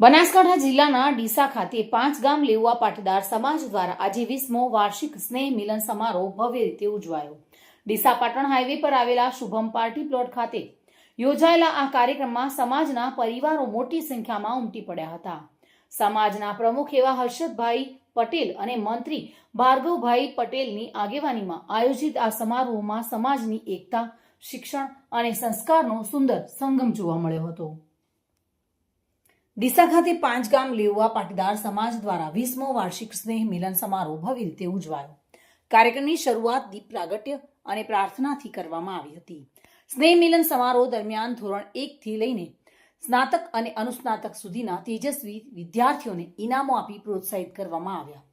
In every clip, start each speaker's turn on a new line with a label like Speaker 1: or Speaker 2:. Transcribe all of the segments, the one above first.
Speaker 1: બનાસકાંઠા જિલ્લાના ડીસા ખાતે પાંચ ગામ લેવા પાટીદાર સમાજ દ્વારા આજે વીસમો વાર્ષિક સ્નેહ મિલન સમારોહ ભવ્ય રીતે ઉજવાયો. ડીસા પાટણ હાઈવે પર આવેલા શુભમ પાર્ટી પ્લોટ ખાતે યોજાયેલા આ કાર્યક્રમમાં સમાજના પરિવારો મોટી સંખ્યામાં ઉમટી પડ્યા હતા. સમાજના પ્રમુખ એવા હર્ષદભાઈ પટેલ અને મંત્રી ભાર્ગવભાઈ પટેલની આગેવાનીમાં આયોજિત આ સમારોહમાં સમાજની એકતા, શિક્ષણ અને સંસ્કારનો સુંદર સંગમ જોવા મળ્યો હતો. ડીસા ખાતે પાંચ ગામ લેવા પાટીદાર સમાજ દ્વારા વીસમો વાર્ષિક સ્નેહ મિલન સમારોહ ભવ્ય રીતે ઉજવાયો. કાર્યક્રમની શરૂઆત દીપ પ્રાગટ્ય અને પ્રાર્થનાથી કરવામાં આવી હતી. સ્નેહ મિલન સમારોહ દરમિયાન ધોરણ એકથી લઈને સ્નાતક અને અનુસ્નાતક સુધીના તેજસ્વી વિદ્યાર્થીઓને ઇનામો આપી પ્રોત્સાહિત કરવામાં આવ્યા.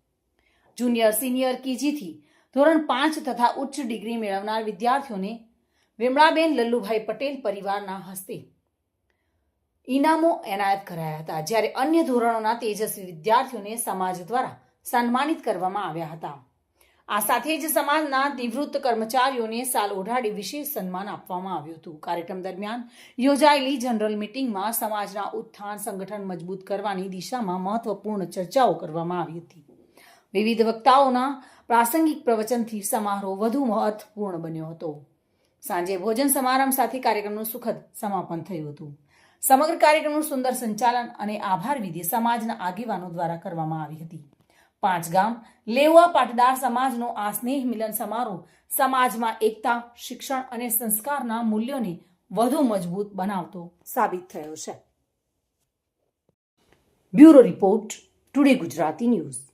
Speaker 1: જુનિયર, સિનિયર કેજીથી ધોરણ પાંચ તથા ઉચ્ચ ડિગ્રી મેળવનાર વિદ્યાર્થીઓને વેમળાબેન લલ્લુભાઈ પટેલ પરિવારના હસ્તે ઇનામો એનાયત કરાયા હતા, જ્યારે અન્ય ધોરણોના તેજસ્વી વિદ્યાર્થીઓને સમાજ દ્વારા સન્માનિત કરવામાં આવ્યા હતા. આ સાથે જ સમાજના નિવૃત્ત કર્મચારીઓને સાલ ઓઢાડી વિશેષ સન્માન આપવામાં આવ્યું હતું. કાર્યક્રમ દરમિયાન યોજાયેલી જનરલ મિટિંગમાં સમાજના ઉત્થાન સંગઠન મજબૂત કરવાની દિશામાં મહત્વપૂર્ણ ચર્ચાઓ કરવામાં આવી હતી. વિવિધ વક્તાઓના પ્રાસંગિક પ્રવચનથી સમારોહ વધુ મહત્વપૂર્ણ બન્યો હતો. સાંજે ભોજન સમારંભ સાથે કાર્યક્રમનું સુખદ સમાપન થયું હતું. સમગ્ર કાર્યક્રમનું સુંદર સંચાલન અને આભાર વિધિ સમાજના આગેવાનો દ્વારા કરવામાં આવી હતી. પાંચ ગામ લેવા પાટીદાર સમાજનો આ સ્નેહ મિલન સમારોહ સમાજમાં એકતા, શિક્ષણ અને સંસ્કારના મૂલ્યોને વધુ મજબૂત બનાવતો સાબિત થયો છે. Bureau report, today Gujarati news.